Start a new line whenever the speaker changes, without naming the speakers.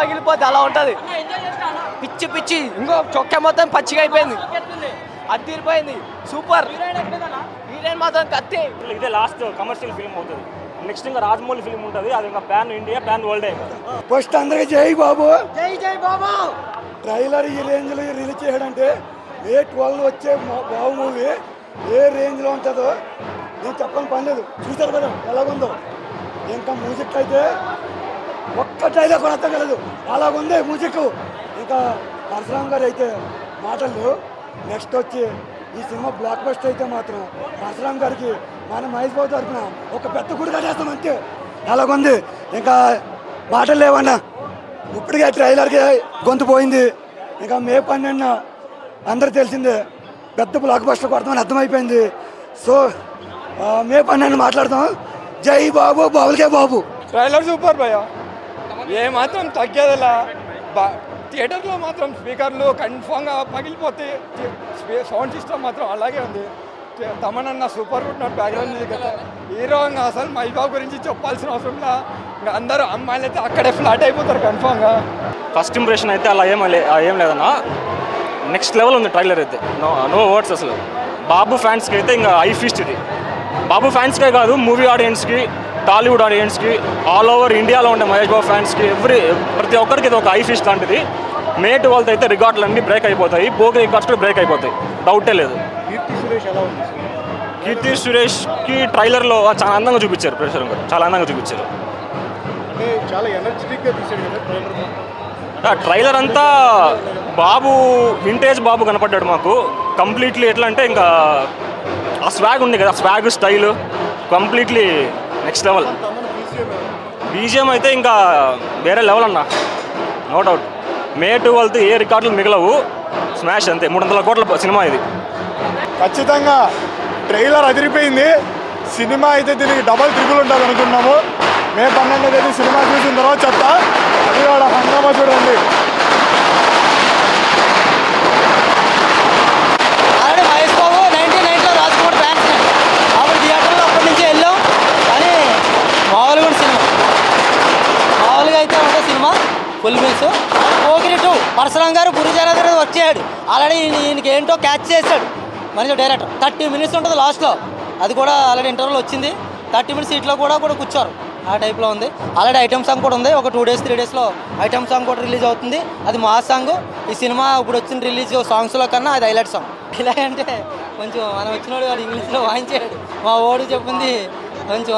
పగిలిపోతే అలా ఉంటది. పిచ్చి పిచ్చి ఇంకో చొక్కా మొత్తం పచ్చిగా అయిపోయింది. అది తీరిపోయింది. సూపర్. హీరోయిన్ మాత్రం కత్తి.
ఇదే లాస్ట్ కమర్షియల్ ఫిల్మ్ అవుతుంది. నెక్స్ట్ ఇంకా రాజమౌళి ఫిల్మ్ ఉంటుంది. అది ఇంకా pan India pan world
first అందరికి జై బాబు.
జై జై బాబు.
ట్రైలర్ ఈ రేంజ్లో రిలీజ్ చేయడంటే మే ట్వెల్వ్ వచ్చే బాబు మూవీ ఏ రేంజ్లో ఉంటుందో నేను చెప్పని పని లేదు. చూసారు కదా ఎలాగుందో. ఇంకా మ్యూజిక్ అయితే ఒక్క ట్రైలర్ కూడా అర్థం కలదు అలాగుంది మ్యూజిక్. ఇంకా పరశురామ్ గారు అయితే మాటలు. నెక్స్ట్ వచ్చి ఈ సినిమా బ్లాక్ బస్టర్ అయితే మాత్రం పరశురామ్ గారికి మన మహేష్ బాబు తరఫున ఒక పెద్ద గుడి కట్టేస్తాం అంతే. అలాగుంది. ఇంకా మాటలు లేవన్నా. ఇప్పటికే ట్రైలర్కి గొంతు పోయింది. ఇంకా మే పన్నెండున అందరు తెలిసిందే పెద్ద బ్లాక్ బస్టర్ కొడతామని అర్థమైపోయింది. సో మే పన్నెండు మాట్లాడతాం జై బాబు బాబులకే బాబు.
ట్రైలర్ సూపర్ భయా ఏమాత్రం తగ్గేదలా. తగ్గేదిలా బా థియేటర్లో మాత్రం స్పీకర్లు కన్ఫామ్గా పగిలిపోతే సౌండ్ సిస్టమ్ మాత్రం అలాగే ఉంది. తమనన్న సూపర్ ఉంటున్నాడు బ్యాక్గ్రౌండ్ కదా హీరో అసలు మహిబాబు గురించి చెప్పాల్సిన అవసరం ఇంకా అందరూ అమ్మాయిలు అయితే అక్కడే ఫ్లాట్ అయిపోతారు కన్ఫామ్గా.
ఫస్ట్ ఇంప్రెషన్ అయితే అలా ఏం ఏం లేదన్నా. నెక్స్ట్ లెవెల్ ఉంది ట్రైలర్ అయితే. నో నో వర్డ్స్ అసలు. బాబు ఫ్యాన్స్కి అయితే ఇంకా ఐ ఫీస్ట్ ఇది. బాబు ఫ్యాన్స్కే కాదు మూవీ ఆడియన్స్కి టాలీవుడ్ ఆడియన్స్కి ఆల్ ఓవర్ ఇండియాలో ఉండే మహేష్ బాబు ఫ్యాన్స్కి ఎవ్రీ ప్రతి ఒక్కరికి ఇది ఒక ఐ ఫీస్ట్ లాంటిది. మేట్ వాళ్ళతో అయితే రికార్డులు అన్నీ బ్రేక్ అయిపోతాయి. పోగి రికార్డ్స్ కూడా బ్రేక్ అయిపోతాయి. డౌటే లేదు. కీర్తి సురేష్కి ట్రైలర్లో చాలా అందంగా చూపించారు ప్రేక్షకులు గారు. చాలా అందంగా చూపించారు. ఆ ట్రైలర్ అంతా బాబు వింటేజ్ బాబు కనపడ్డాడు మాకు. కంప్లీట్లీ ఎట్లా అంటే ఇంకా ఆ స్వాగ్ ఉంది కదా swag style. Completely next level BGM అయితే ఇంకా వేరే లెవెల్ అన్న. నో డౌట్ మే ట్వెల్త్ ఏ రికార్డులు మిగలవు. స్మాష్ అంతే. మూడు వందల కోట్ల సినిమా ఇది.
ఖచ్చితంగా ట్రైలర్ అదిరిపోయింది. సినిమా అయితే దీనికి డబల్ ట్రిపుల్ ఉంటుంది అనుకున్నాము. మే పన్నెండు తేదీ సినిమా చూసిన తర్వాత చెప్తా. అది కూడా హంగామా చూడండి.
Cinema full meals. Pokiri two Parasuram గారు గురుజారా వచ్చాడు ఆల్రెడీ ఈయనకి ఏంటో క్యాచ్ చేశాడు. మంచి డైరెక్టర్ థర్టీ మినిట్స్ ఉంటుంది లాస్ట్లో అది కూడా ఆల్రెడీ ఇంటర్వ్యూలో వచ్చింది. థర్టీ మినిట్స్ సీట్లో కూడా కూడా కూర్చోరు. ఆ టైప్లో ఉంది. ఆల్రెడీ ఐటమ్ సాంగ్ కూడా ఉంది. ఒక టూ డేస్ త్రీ డేస్లో ఐటమ్ సాంగ్ కూడా రిలీజ్ అవుతుంది. అది మా సాంగ్ ఈ సినిమా ఇప్పుడు వచ్చిన రిలీజ్ సాంగ్స్లో కన్నా అది హైలైట్ సాంగ్ ఇలా అంటే కొంచెం మనం వచ్చినోడు వాడు ఇంగ్లీష్లో వాయించాడు మా ఓడు చెప్పింది కొంచెం